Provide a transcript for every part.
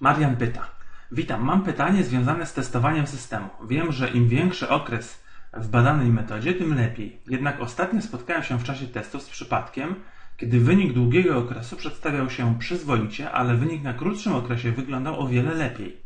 Marian pyta. Witam, mam pytanie związane z testowaniem systemu. Wiem, że im większy okres w badanej metodzie, tym lepiej. Jednak ostatnio spotkałem się w czasie testów z przypadkiem, kiedy wynik długiego okresu przedstawiał się przyzwoicie, ale wynik na krótszym okresie wyglądał o wiele lepiej.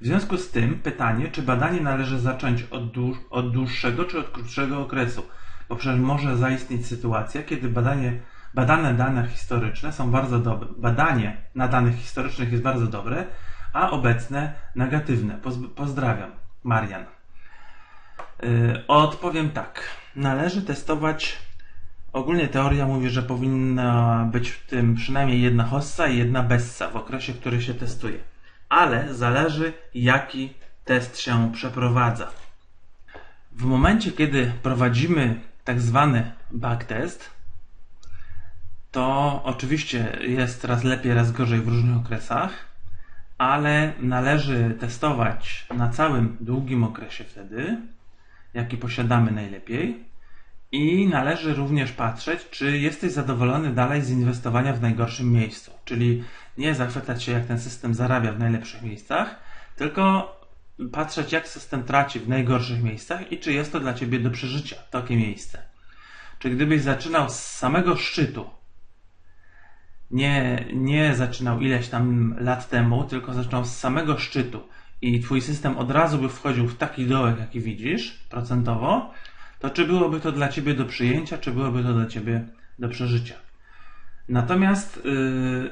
W związku z tym pytanie, czy badanie należy zacząć od, dłuż, od dłuższego czy od krótszego okresu, bo przecież może zaistnieć sytuacja, kiedy badanie, badane dane historyczne są bardzo dobre. Badanie na danych historycznych jest bardzo dobre, a obecne negatywne. Pozdrawiam. Marian. Yy, odpowiem tak. Należy testować. Ogólnie teoria mówi, że powinna być w tym przynajmniej jedna hossa i jedna bessa w okresie, który się testuje. Ale zależy, jaki test się przeprowadza. W momencie, kiedy prowadzimy tak zwany backtest, to oczywiście jest raz lepiej, raz gorzej w różnych okresach ale należy testować na całym długim okresie wtedy, jaki posiadamy najlepiej. I należy również patrzeć, czy jesteś zadowolony dalej z inwestowania w najgorszym miejscu. Czyli nie zachwycać się, jak ten system zarabia w najlepszych miejscach, tylko patrzeć, jak system traci w najgorszych miejscach i czy jest to dla ciebie do przeżycia takie miejsce. Czy gdybyś zaczynał z samego szczytu, nie, nie zaczynał ileś tam lat temu, tylko zaczynał z samego szczytu. I twój system od razu by wchodził w taki dołek, jaki widzisz, procentowo, to czy byłoby to dla ciebie do przyjęcia, czy byłoby to dla ciebie do przeżycia. Natomiast yy,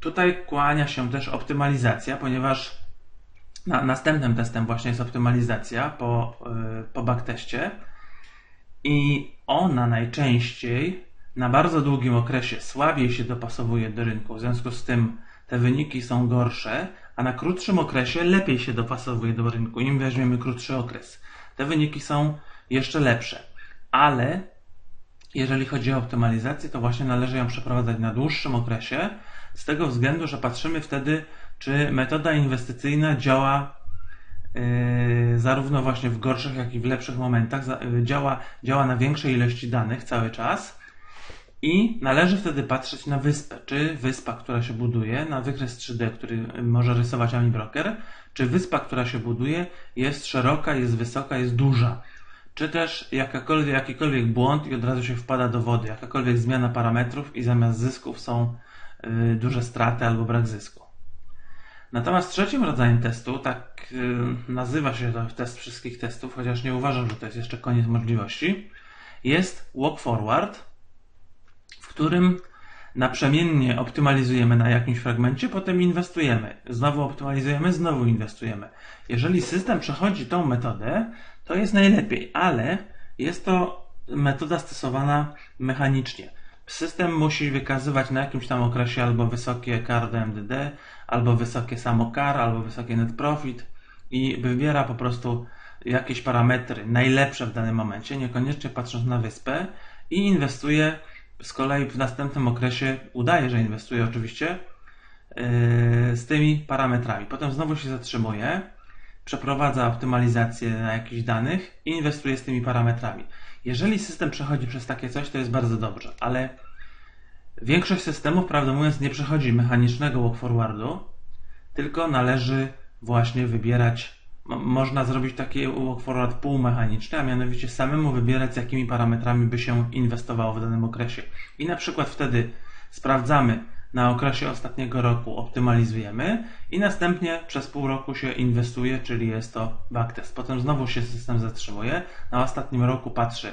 tutaj kłania się też optymalizacja, ponieważ na, następnym testem właśnie jest optymalizacja po, yy, po backteście i ona najczęściej na bardzo długim okresie słabiej się dopasowuje do rynku, w związku z tym te wyniki są gorsze, a na krótszym okresie lepiej się dopasowuje do rynku. Im weźmiemy krótszy okres, te wyniki są jeszcze lepsze. Ale jeżeli chodzi o optymalizację, to właśnie należy ją przeprowadzać na dłuższym okresie, z tego względu, że patrzymy wtedy, czy metoda inwestycyjna działa yy, zarówno właśnie w gorszych, jak i w lepszych momentach, yy, działa, działa na większej ilości danych cały czas i należy wtedy patrzeć na wyspę. Czy wyspa, która się buduje, na wykres 3D, który może rysować Ami Broker, czy wyspa, która się buduje, jest szeroka, jest wysoka, jest duża. Czy też jakakolwiek, jakikolwiek błąd i od razu się wpada do wody, jakakolwiek zmiana parametrów i zamiast zysków są y, duże straty albo brak zysku. Natomiast trzecim rodzajem testu, tak y, nazywa się to test wszystkich testów, chociaż nie uważam, że to jest jeszcze koniec możliwości, jest walk forward, którym naprzemiennie optymalizujemy na jakimś fragmencie, potem inwestujemy. Znowu optymalizujemy, znowu inwestujemy. Jeżeli system przechodzi tą metodę, to jest najlepiej, ale jest to metoda stosowana mechanicznie. System musi wykazywać na jakimś tam okresie albo wysokie CAR do MDD, albo wysokie samo CAR, albo wysokie net profit i wybiera po prostu jakieś parametry najlepsze w danym momencie, niekoniecznie patrząc na wyspę i inwestuje z kolei w następnym okresie udaje, że inwestuje oczywiście yy, z tymi parametrami. Potem znowu się zatrzymuje, przeprowadza optymalizację na jakichś danych i inwestuje z tymi parametrami. Jeżeli system przechodzi przez takie coś, to jest bardzo dobrze, ale większość systemów, prawdę mówiąc, nie przechodzi mechanicznego walk forwardu, tylko należy właśnie wybierać można zrobić taki walk forward półmechaniczny, a mianowicie samemu wybierać z jakimi parametrami by się inwestowało w danym okresie. I na przykład wtedy sprawdzamy na okresie ostatniego roku, optymalizujemy i następnie przez pół roku się inwestuje, czyli jest to backtest. Potem znowu się system zatrzymuje, na ostatnim roku patrzy,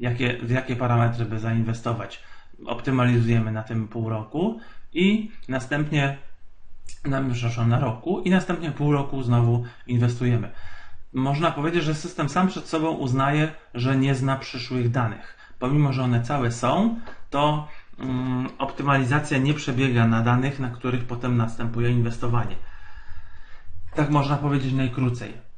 jakie, w jakie parametry by zainwestować. Optymalizujemy na tym pół roku i następnie na, przepraszam, na roku i następnie pół roku znowu inwestujemy. Można powiedzieć, że system sam przed sobą uznaje, że nie zna przyszłych danych. Pomimo, że one całe są, to mm, optymalizacja nie przebiega na danych, na których potem następuje inwestowanie. Tak można powiedzieć najkrócej.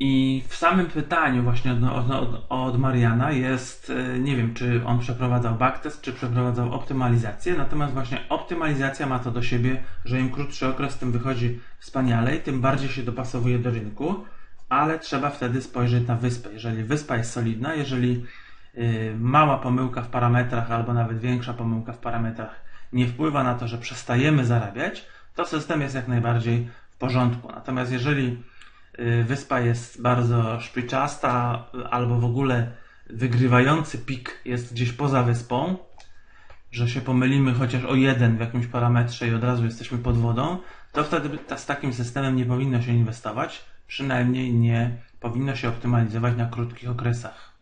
I w samym pytaniu właśnie od, od, od, Mariana jest, e, nie wiem, czy on przeprowadzał backtest, czy przeprowadzał optymalizację, natomiast właśnie optymalizacja ma to do siebie, że im krótszy okres, tym wychodzi wspaniale i tym bardziej się dopasowuje do rynku, ale trzeba wtedy spojrzeć na wyspę. Jeżeli wyspa jest solidna, jeżeli yy, mała pomyłka w parametrach albo nawet większa pomyłka w parametrach nie wpływa na to, że przestajemy zarabiać, to system jest jak najbardziej w porządku. Natomiast jeżeli wyspa jest bardzo szpiczasta y, albo w ogóle wygrywający pik jest gdzieś poza wyspą, że się pomylimy chociaż o jeden w jakimś parametrze i od razu jesteśmy pod wodą, to wtedy z takim systemem nie powinno się inwestować, przynajmniej nie powinno się optymalizować na krótkich okresach.